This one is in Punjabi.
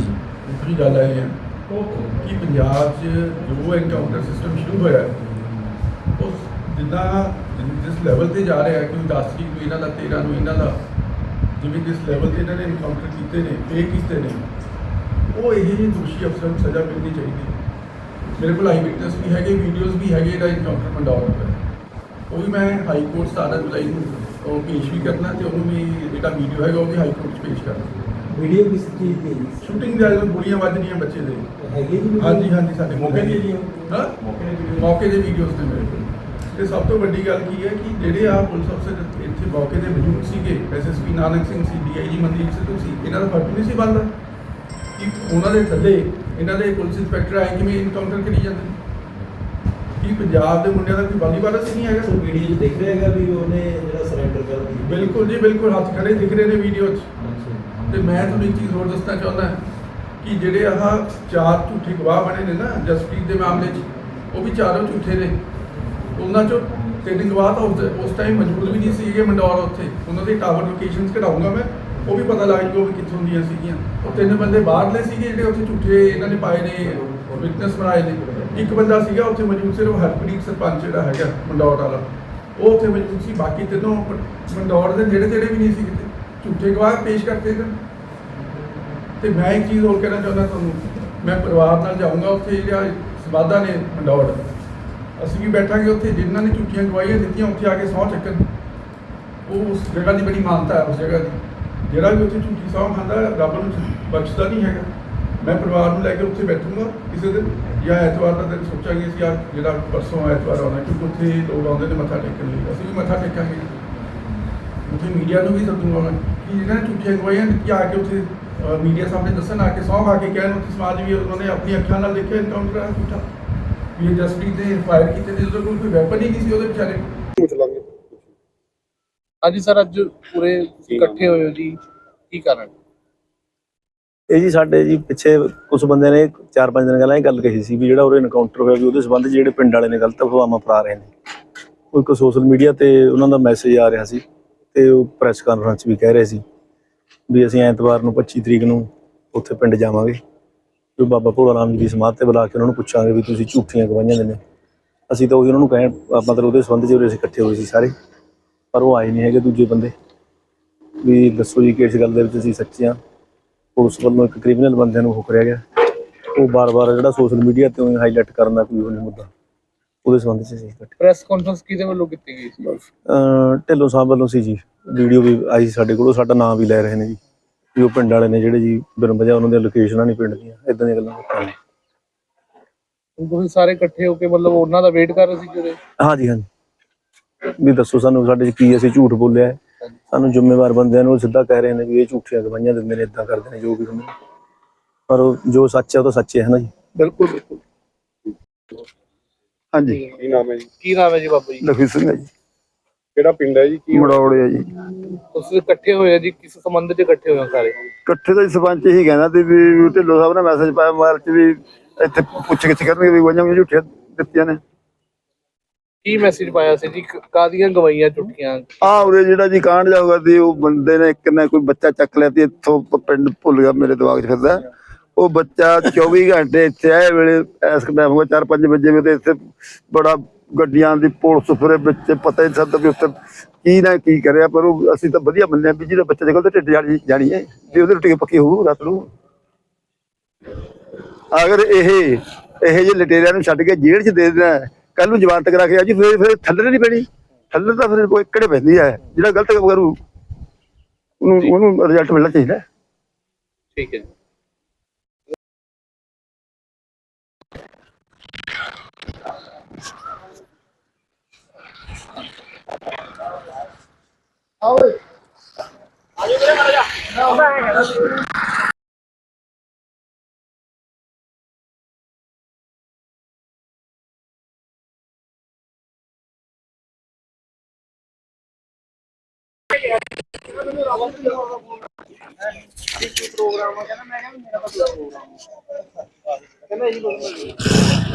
ਜੀ। ਜੀ ਦੂਜੀ ਗੱਲ ਇਹ ਹੈ ਕਿ ਪੰਜਾਬ 'ਚ ਜੋ ਐਨਕਾਊਂਟਰ ਸਿਸਟਮ ਸ਼ੁਰੂ ਹੋਇਆ ਹੈ, ਉਸ ਜਿੱਦਾਂ ਜਿਸ ਲੈਵਲ ਤੇ ਜਾ ਰਿਹਾ ਹੈ ਕਿ 10 ਤਰੀਕ ਨੂੰ ਇਹਨਾਂ ਦਾ 13 ਨੂੰ ਇਹਨਾਂ ਦਾ ਜਿਵੇਂ ਜਿਸ ਲੈਵਲ ਤੇ ਇਹਨਾਂ ਨੇ ਐਨਕਾਊਂਟਰ ਕੀਤੇ ਨੇ ਪੇ ਕੀਤੇ ਨੇ ਉਹ ਇਹ ਜਿਹੇ ਦੋਸ਼ੀ ਅਫਸਰਾਂ ਨੂੰ ਸਜ਼ਾ ਮਿਲਣੀ ਚਾਹੀਦੀ ਹੈ। ਮੇਰੇ ਕੋਲ ਆਈ ਵਿਟਨੈਸ ਵੀ ਹੈਗੇ ਵੀਡੀਓਜ਼ ਵੀ ਹੈਗੇ ਇਹਦਾ ਐਨਕਾਊਂਟਰ ਮੰਡਾਉਣ ਦਾ ਉਹ ਵੀ ਮੈਂ ਹਾਈ ਕੋਰਟ 17 ਜੁਲਾਈ ਨੂੰ ਪੇਸ਼ ਵੀ ਕਰਨਾ ਤੇ ਉਹਨੂੰ ਵੀ ਜਿਹੜਾ ਵੀਡੀਓ ਹੈਗਾ ਉਹ ਵੀ ਹਾਈ ਕੋਰਟ 'ਚ ਪੇਸ਼ ਕਰਨਾ। ਵੀਡੀਓ ਕਿਸ ਚੀਜ਼ ਦੀ? ਹੈ ਜੀ? ਸ਼ੂਟਿੰਗ ਦੇ ਜਦੋਂ ਗੋਲੀਆਂ ਵੱਜਦੀਆਂ ਬੱਚੇ ਦੇ। ਹੈਗੀ ਜੀ video? ਹਾਂਜੀ ਹਾਂਜੀ ਸਾਡੇ ਮੌਕੇ ਦੀ video? ਹਾਂ? ਮੌਕੇ ਦੇ ਵੀਡੀਓਜ਼ ਨੇ ਮੇਰੇ ਕੋਲ। ਤੇ ਸਭ ਤੋਂ ਵੱਡੀ ਗੱਲ ਕੀ ਹੈ ਕਿ ਜਿਹੜੇ ਆ ਪੁਲਿਸ ਅਫਸਰ ਇੱਥੇ ਮੌਕੇ ਦੇ ਮੌਜੂਦ ਸੀਗੇ ਐਸਐਸਪੀ ਨਾਨਕ ਸਿੰਘ ਸੀ ਡੀਆਈਜੀ ਮਨਦੀਪ ਸਿੱਧੂ ਸੀ ਇਹਨਾਂ ਦਾ ਫ਼ਰਕ ਨਹੀਂ ਸੀ ਬਣਦਾ। ਕਿ ਉਹਨਾਂ ਦੇ ਥੱਲੇ ਇਹਨਾਂ ਦੇ ਪੁਲਿਸ ਇੰਸਪੈਕਟਰ ਆਏ ਕਿਵੇਂ ਇਨਕਾਊਂਟਰ ਕਰੀ ਜਾਂਦੇ? ਨੇ? ਕੀ ਪੰਜਾਬ ਦੇ ਮੁੰਡਿਆਂ ਦਾ ਕੋਈ ਵਾਲੀ ਵਾਰਸ ਹੀ ਨਹੀਂ ਹੈਗਾ। ਸੋ ਵੀਡੀਓ 'ਚ ਦਿਖ ਰਿਹਾ ਹੈਗਾ ਵੀ ਉਹਨੇ ਜਿਹੜਾ ਸਰੈਂਡਰ ਕਰ ਦਿੱਤੀ? ਬਿਲਕੁਲ ਜੀ ਬਿਲਕੁਲ ਹੱਥ ਖੜੇ ਦਿਖ ਰਹੇ ਨੇ ਵੀਡੀਓ 'ਚ। ਤੇ ਮੈਂ ਤੁਹਾਨੂੰ ਇੱਕ ਚੀਜ਼ ਹੋਰ ਦੱਸਣਾ ਚਾਹੁੰਦਾ ਕਿ ਜਿਹੜੇ ਆਹ ਚਾਰ ਝੂਠੇ ਗਵਾਹ ਬਣੇ ਨੇ ਨਾ, ਜਸਪ੍ਰੀਤ ਦੇ ਮਾਮਲੇ 'ਚ, ਉਹ ਵੀ ਚਾਰੋਂ ਝੂਠੇ ਨੇ। ਉਹਨਾਂ 'ਚੋਂ ਤਿੰਨ ਗਵਾਹ ਤਾਂ ਉਸ ਟਾਈਮ ਮੌਜੂਦ ਵੀ ਨਹੀਂ ਸੀਗੇ ਮੰਡੌਰ ਉੱਥੇ। ਉਹਨਾਂ ਦੇ ਟਾਵਰ ਲੋਕੇਸ਼ਨਸ ਕਢਾਊਂਗਾ ਮੈਂ, ਉਹ ਵੀ ਪਤਾ ਲੱਗ ਜੂਗਾ ਵੀ ਕਿੱਥੋਂ ਦੀਆਂ ਸੀਗੀਆਂ। ਉਹ ਤਿੰਨ ਬੰਦੇ ਬਾਹਰਲੇ ਸੀਗੇ ਜਿਹੜੇ ਉੱਥੇ ਝੂਠੇ ਇਹਨਾਂ ਨੇ ਪਾਏ ਨੇ ਵਿਟਨੈਸ ਬਣਾਏ ਨੇ। ਇੱਕ ਬੰਦਾ ਸੀਗਾ ਉੱਥੇ ਮੌਜੂਦ ਸਿਰਫ ਹਰਪ੍ਰੀਤ ਸਰਪੰਚ ਜਿਹੜਾ ਹੈਗਾ ਮੰਡੌਰ ਵਾਲਾ। ਉਹ ਉੱਥੇ ਮੌਜੂਦ ਸੀ, ਬਾਕੀ ਤਿੰਨੋਂ ਮੰਡੌਰ ਦੇ ਨੇੜੇ ਤੇੜੇ ਵੀ ਨਹੀਂ ਸੀ ਕਿਤੇ। ਝੂਠੇ ਗਵਾਹ ਪੇਸ਼ ਕਰਤੇ ਸਨ ਤੇ ਮੈਂ ਇੱਕ ਚੀਜ਼ ਹੋਰ ਕਹਿਣਾ ਚਾਹੁੰਦਾ ਤੁਹਾਨੂੰ, ਮੈਂ ਪਰਿਵਾਰ ਨਾਲ ਜਾਊਂਗਾ ਉੱਥੇ ਜਿਹੜਾ ਸਵਾਦਾ ਨੇ ਮੰਡੌੜ। ਅਸੀਂ ਵੀ ਬੈਠਾਂਗੇ ਉੱਥੇ, ਜਿਨ੍ਹਾਂ ਨੇ ਝੂਠੀਆਂ ਗਵਾਹੀਆਂ ਦਿੱਤੀਆਂ, ਉੱਥੇ ਆ ਕੇ ਸਹੁੰ ਚੱਕਣ। ਉਹ ਉਸ ਜਗ੍ਹਾ ਦੀ ਬੜੀ ਮਾਨਤਾ ਹੈ, ਉਸ ਜਗ੍ਹਾ ਦੀ। ਜਿਹੜਾ ਵੀ ਉੱਥੇ ਝੂਠੀ ਸਹੁੰ ਖਾਂਦਾ, ਰੱਬ ਨੂੰ ਬਖਸ਼ਦਾ ਨਹੀਂ ਹੈਗਾ। ਮੈਂ ਪਰਿਵਾਰ ਨੂੰ ਲੈ ਕੇ ਉੱਥੇ ਬੈਠੂੰਗਾ ਕਿਸੇ ਦਿਨ, ਜਾਂ ਐਤਵਾਰ ਦਾ ਦਿਨ ਸੋਚਾਂਗੇ ਅਸੀਂ ਆ ਜਿਹੜਾ ਪਰਸੋਂ ਐਤਵਾਰ ਆਉਣਾ, ਕਿਉਂਕਿ ਉੱਥੇ ਲੋਕ ਆਉਂਦੇ ਨੇ, ਮੱਥਾ ਟੇਕਣ ਲਈ। ਅਸੀਂ ਵੀ ਮੱਥਾ ਟੇਕਾਂਗੇ। ਉੱਥੇ ਮੀਡੀਆ ਨੂੰ ਵੀ ਸੱਦੂਗਾ ਮੈਂ ਕਿ ਜਿਹਨਾਂ ਨੇ ਝੂਠੀਆਂ ਗਵਾਹੀਆਂ ਦਿੱਤੀਆਂ ਆ ਕੇ ਉੱਥੇ ਮੀਡੀਆ ਸਾਹਮਣੇ ਦੱਸਣ ਆ ਕੇ ਸਹੁੰ ਖਾ ਕੇ ਕਹਿਣ ਉੱਥੇ ਸਮਾਜ ਵੀ ਉਹਨਾਂ ਨੇ ਆਪਣੀ ਅੱਖਾਂ ਨਾਲ ਦੇਖਿਆ ਐਨਕਾਊਂਟਰ ਆ ਝੂਠਾ। ਵੀ ਇਹ ਜਸਪ੍ਰੀਤ ਨੇ ਫਾਇਰ ਕੀਤੇ ਤੇ ਜਦੋਂ ਕੋਲ ਕੋਈ ਵੈਪਨ ਹੀ ਨਹੀਂ ਸੀ ਉਹਦੇ ਵਿਚਾਰੇ। ਪੁੱਛ ਲਾਂਗੇ। ਹਾਂਜੀ ਸਰ ਅੱਜ ਪੂਰੇ ਇਕੱਠੇ ਹੋਏ ਹੋ ਜੀ ਕੀ ਕਾਰਨ? ਇਹ ਜੀ ਸਾਡੇ ਜੀ ਪਿੱਛੇ ਕੁਝ ਬੰਦਿਆਂ ਨੇ ਚਾਰ ਪੰਜ ਦਿਨ ਪਹਿਲਾਂ ਇਹ ਗੱਲ ਕਹੀ ਸੀ ਵੀ ਜਿਹੜਾ ਉਹਦੇ ਐਨਕਾਊਂਟਰ ਹੋਇਆ ਵੀ ਉਹਦੇ ਸੰਬੰਧ ਜਿਹੜੇ ਪਿੰਡ ਵਾਲੇ ਨੇ ਗਲਤ ਅਫਵਾਹਾਂ ਫੈਲਾ ਰਹੇ ਨੇ। ਉਹ ਇੱਕ ਸੋਸ਼ਲ ਮੀਡੀਆ ਤੇ ਉਹਨਾਂ ਦਾ ਮੈਸੇਜ ਆ ਰਿਹਾ ਸੀ। ਤੇ ਉਹ ਪ੍ਰੈਸ ਕਾਨਫਰੰਸ ਵੀ ਕਹਿ ਰਹੇ ਸੀ ਵੀ ਅਸੀਂ ਐਤਵਾਰ ਨੂੰ 25 ਤਰੀਕ ਨੂੰ ਉੱਥੇ ਪਿੰਡ ਜਾਵਾਂਗੇ ਜੋ ਬਾਬਾ ਭੋਲਾ ਰਾਮ ਜੀ ਦੀ ਸਮਾਧ ਤੇ ਬੁਲਾ ਕੇ ਉਹਨਾਂ ਨੂੰ ਪੁੱਛਾਂਗੇ ਵੀ ਤੁਸੀਂ ਝੂਠੀਆਂ ਗਵਾਹੀਆਂ ਦਿੰਦੇ ਅਸੀਂ ਤਾਂ ਉਹੀ ਉਹਨਾਂ ਨੂੰ ਕਹਿਣ ਮਤਲਬ ਉਹਦੇ ਸੰਬੰਧ 'ਚ ਉਰੇ ਅਸੀਂ ਇਕੱਠੇ ਹੋਏ ਸੀ ਸਾਰੇ, ਪਰ ਉਹ ਆਏ ਨਹੀਂ ਹੈਗੇ ਦੂਜੇ ਬੰਦੇ। ਵੀ ਦੱਸੋ ਜੀ ਕਿ ਇਸ ਗੱਲ ਦੇ ਵਿੱਚ ਅਸੀਂ ਸੱਚੇ ਹਾਂ। ਪੁਲਿਸ ਵੱਲੋਂ ਇੱਕ ਕ੍ਰਿਮੀਨਲ ਬੰਦੇ ਨੂੰ ਹੁਕਰਿਆ ਗਿਆ। ਉਹ ਬਾਰ-ਬਾਰ ਜਿਹੜਾ ਸੋਸ਼ਲ ਮੀਡੀਆ ਤੇ ਹਾਈਲਾਈਟ ਕਰਨ ਦਾ ਕੋਈ ਉਹ ਨਹੀਂ ਮੁੱਦਾ। ਉਹਦੇ ਸੰਬੰਧ 'ਚ ਅਸੀਂ ਇਕੱਠੇ ਪ੍ਰੈਸ ਕਾਨਫਰੰਸ ਕਿਹਦੇ ਵੱਲੋਂ ਕੀਤੀ ਗਈ ਸੀ? ਅਹ ਢਿੱਲੋਂ ਸਾਹਿਬ ਵੱਲੋਂ ਸੀ ਜੀ। ਵੀਡੀਓ ਵੀ ਆਈ ਸੀ ਸਾਡੇ ਕੋਲ ਉਹ ਸਾਡਾ ਨਾਮ ਵੀ ਲੈ ਰਹੇ ਨੇ ਜੀ। ਵੀ ਉਹ ਪਿੰਡ ਵਾਲੇ ਨੇ ਜਿਹੜੇ ਜੀ ਵਜ੍ਹਾ ਉਹਨਾਂ ਦੀਆਂ ਲੋਕੇਸ਼ਨਾਂ ਨਹੀਂ ਪਿੰਡ ਦੀਆਂ ਇਦਾਂ ਦੀਆਂ ਗੱਲਾਂ ਕਰਦੇ ਨੇ ਹੁਣ ਤੁਸੀਂ ਸਾਰੇ ਇਕੱਠੇ ਹੋ ਕੇ ਮਤਲਬ ਉਹਨਾਂ ਦਾ ਵੇਟ ਕਰ ਰਹੇ ਸੀ ਜਿਹੜੇ? ਹਾਂਜੀ ਹਾਂਜੀ। ਵੀ ਦੱਸੋ ਸਾਨੂੰ ਸਾਡੇ 'ਚ ਕੀ ਅਸੀਂ ਝੂਠ ਬੋਲਿਆ ਹੈ। ਸਾਨੂੰ ਜ਼ਿੰਮੇਵਾਰ ਬੰਦਿਆਂ ਨੂੰ ਉਹ ਸਿੱਧਾ ਕਹਿ ਰਹੇ ਨੇ ਵੀ ਇਹ ਝੂਠੀਆਂ ਗਵਾਹੀਆਂ ਦਿੰਦੇ ਨੇ ਇਦਾਂ ਕਰਦੇ ਨੇ ਜੋ ਵੀ ਹੁੰਦੇ ਨੇ। ਪਰ ਉਹ ਜੋ ਸੱਚ ਹੈ ਉਹ ਤਾਂ ਸੱਚ ਹੈ ਨਾ ਜੀ। ਬਿਲਕੁਲ ਬਿਲਕੁਲ। ਹਾਂਜੀ। ਕੀ ਨਾਮ ਹੈ ਜੀ? ਕੀ ਨਾਮ ਹੈ ਜੀ ਬਾਬਾ ਜੀ? ਲਖਵੀਰ ਸਿੰਘ ਹੈ ਜੀ। ਕਿਹੜਾ ਪਿੰਡ ਹੈ ਜੀ? ਕੀ ਮੜੌੜੇ ਆ ਜੀ। ਤੁਸੀਂ ਇਕੱਠੇ ਹੋਏ ਆ ਜੀ? ਕਿਸ ਸੰਬੰਧ 'ਚ ਇਕੱਠੇ ਹੋਏ ਹੋ ਸਾਰੇ? ਇਕੱਠੇ ਦਾ ਸਰਪੰਚ ਹੀ ਕਹਿੰਦਾ ਤੇ ਵੀ ਢਿੱਲੋਂ ਸਾਹਿਬ ਨੇ ਮੈਸੇਜ ਪਾਇਆ ਮੋਬਾਈਲ 'ਚ ਵੀ ਇੱਥੇ ਪੁੱਛ ਗਿੱਛ ਕਰਨਗੇ ਵੀ ਗਵਾਈਆਂ ਵੀ ਝੂਠੀਆਂ ਦਿੱਤੀਆਂ ਨੇ। ਕੀ ਮੈਸੇਜ ਪਾਇਆ ਸੀ ਜੀ? ਕ- ਕਾਹਦੀਆਂ ਗਵਾਈਆਂ ਝੂਠੀਆਂ? ਆ ਉਰੇ ਜਿਹੜਾ ਜੀ ਕਾਂਡ ਜਾਊਗਾ ਦੀ ਉਹ ਬੰਦੇ ਨੇ ਇੱਕ ਨੇ ਕੋਈ ਬੱਚਾ ਚੱਕ ਲਿਆ ਤੇ ਇੱਥੋਂ ਪ- ਪਿੰਡ ਭੁੱਲ ਗਿਆ ਮੇਰੇ ਦਿਮਾਗ 'ਚ ਫਿਰਦਾ। ਉਹ ਬੱਚਾ 24 ਘੰਟੇ ਇੱਥੇ ਆਏ ਵੇਲੇ, ਇਸ ਟਾਈਮ ਹੋਗਾ 4-5 ਵਜੇ ਵੀ ਇੱਥੇ ਬੜਾ ਗੱਡੀਆਂ ਦੀ ਪੁਲਿਸ ਫਿਰੇ ਵਿੱਚ ਪਤਾ ਹੀ ਨਹੀਂ ਵੀ ਉੱਥੇ ਕੀ ਨਾ ਕੀ ਕਰਿਆ, ਪਰ ਉਹ ਅਸੀਂ ਤਾਂ ਵਧੀਆ ਮੰਨਿਆ ਵੀ ਜਿਹੜਾ ਬੱਚਾ ਦੇ ਕੋਲ ਢਿੱਡ ਜਾਣੀ ਜਾਣੀ ਹੈ, ਵੀ ਉਹਦੇ ਰੋਟੀ ਪੱਕੀ ਹੋਊ, ਰਾਤ ਨੂੰ। ਅਗਰ ਇਹ ਇਹ ਜੇ ਲਟੇਰਿਆਂ ਨੂੰ ਛੱਡ ਕੇ ਜੇਲ੍ਹ 'ਚ ਦੇ ਦੇਣਾ ਕੱਲ ਨੂੰ ਜ਼ਮਾਨਤ ਕਰਾ ਕੇ ਆ ਜੀ ਫਿਰ ਫਿਰ ਥੱਲੇ ਨਹੀਂ ਪੈਣੀ। ਥੱਲੇ ਤਾਂ ਫਿਰ ਕੋਈ ਕਿਹੜੇ ਪੈਂਦੀ ਹੈ, ਜਿਹੜਾ ਗਲਤ ਕੰਮ ਕਰੂ, ਉਹਨੂੰ ਉਹਨੂੰ ਰਿਜ਼ਲਟ ਮਿਲਣਾ ਚਾਹੀਦਾ ਠੀਕ ਹੈ। Ôi. प्रोग्राम है ना मैडम मेरा प्रोग्राम है ना ये